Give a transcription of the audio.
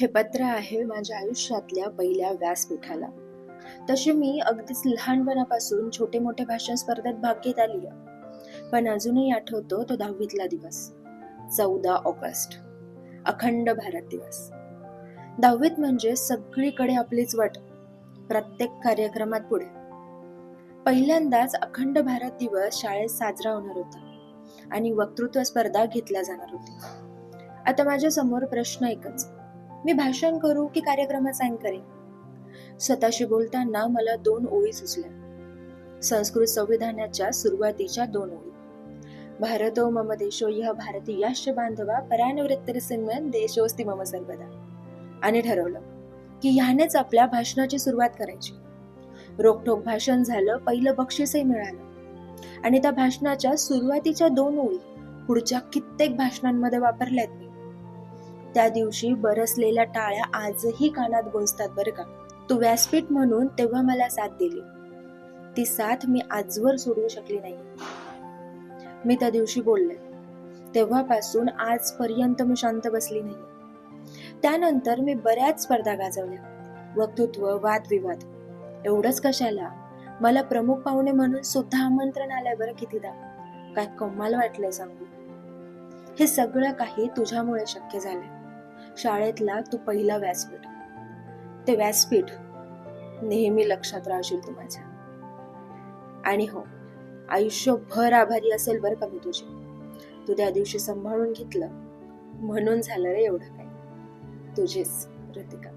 हे पत्र आहे माझ्या आयुष्यातल्या पहिल्या व्यासपीठाला. तसे मी अगदीच लहानपणापासून छोटे मोठे भाषण स्पर्धेत भाग घेत आली पण अजूनही आठवतो तो दहावीतला दिवस चौदा ऑगस्ट अखंड भारत दिवस. दहावीत म्हणजे सगळीकडे आपलीच वट प्रत्येक कार्यक्रमात पुढे. पहिल्यांदाच अखंड भारत दिवस शाळेत साजरा होणार होता आणि वक्तृत्व स्पर्धा घेतल्या जाणार होती आता माझ्यासमोर प्रश्न एकच मी भाषण करू की कार्यक्रमाचा अँकरिंग स्वतःशी बोलताना मला दोन ओळी सुचल्या. संस्कृत संविधानाच्या सुरुवातीच्या दोन ओळी. भारतो मम देशो यह भारतीयाश्च बांधवा परानुवृत्तरसिंहन देशोस्ती मम सर्वदा. आणि ठरवलं की ह्यानेच आपल्या भाषणाची सुरुवात करायची. रोखोक भाषण झालं पहिलं बक्षीसही मिळालं. आणि त्या भाषणाच्या सुरुवातीच्या दोन ओळी पुढच्या कित्येक भाषणांमध्ये वापरल्यात मी. त्या दिवशी बरसलेल्या टाळ्या आजही कानात गोंजतात बरं का. तू व्यासपीठ म्हणून तेव्हा मला साथ दिली. ती साथ मी आजवर सोडवू शकली नाही. मी त्या दिवशी बोलले. तेव्हापासून आजपर्यंत मी शांत बसली नाही. त्यानंतर मी बऱ्याच स्पर्धा गाजवल्या. वक्तृत्व वादविवाद. एवढंच कशाला? मला प्रमुख पाहुणे म्हणून सुद्धा आमंत्रण आलंय बरं कितीदा. काय कमाल वाटलंय सांगू. हे सगळं काही तुझ्यामुळे शक्य झालंय. शाळेतला तू पहिला व्यासपीठ. ते व्यासपीठ नेहमी लक्षात राहशील तू माझ्या. आणि हो आयुष्यभर आभारी असेल बरं का मी तुझी. तू त्या दिवशी सांभाळून घेतलं म्हणून झालं रे एवढं काही. तुझेच ऋतिका